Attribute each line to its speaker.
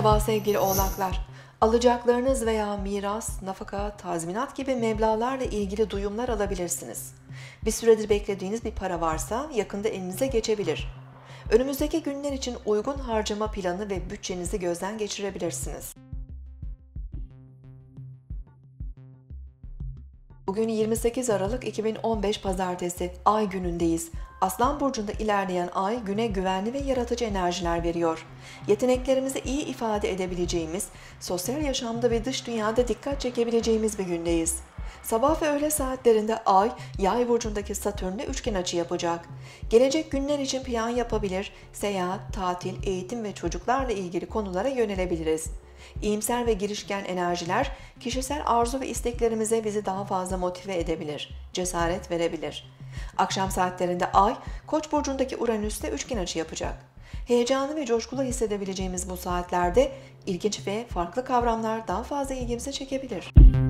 Speaker 1: Merhaba sevgili oğlaklar. Alacaklarınız veya miras, nafaka, tazminat gibi meblağlarla ilgili duyumlar alabilirsiniz. Bir süredir beklediğiniz bir para varsa yakında elinize geçebilir. Önümüzdeki günler için uygun harcama planı ve bütçenizi gözden geçirebilirsiniz. Bugün 28 Aralık 2015 Pazartesi, Ay günündeyiz. Aslan burcunda ilerleyen ay güne güvenli ve yaratıcı enerjiler veriyor. Yeteneklerimizi iyi ifade edebileceğimiz, sosyal yaşamda ve dış dünyada dikkat çekebileceğimiz bir gündeyiz. Sabah ve öğle saatlerinde Ay, Yay burcundaki Satürn'le üçgen açı yapacak. Gelecek günler için plan yapabilir, seyahat, tatil, eğitim ve çocuklarla ilgili konulara yönelebiliriz. İyimser ve girişken enerjiler kişisel arzu ve isteklerimize bizi daha fazla motive edebilir, cesaret verebilir. Akşam saatlerinde Ay, Koç burcundaki Uranüs'te üçgen açı yapacak. Heyecanlı ve coşkulu hissedebileceğimiz bu saatlerde ilginç ve farklı kavramlar daha fazla ilgimizi çekebilir. Bu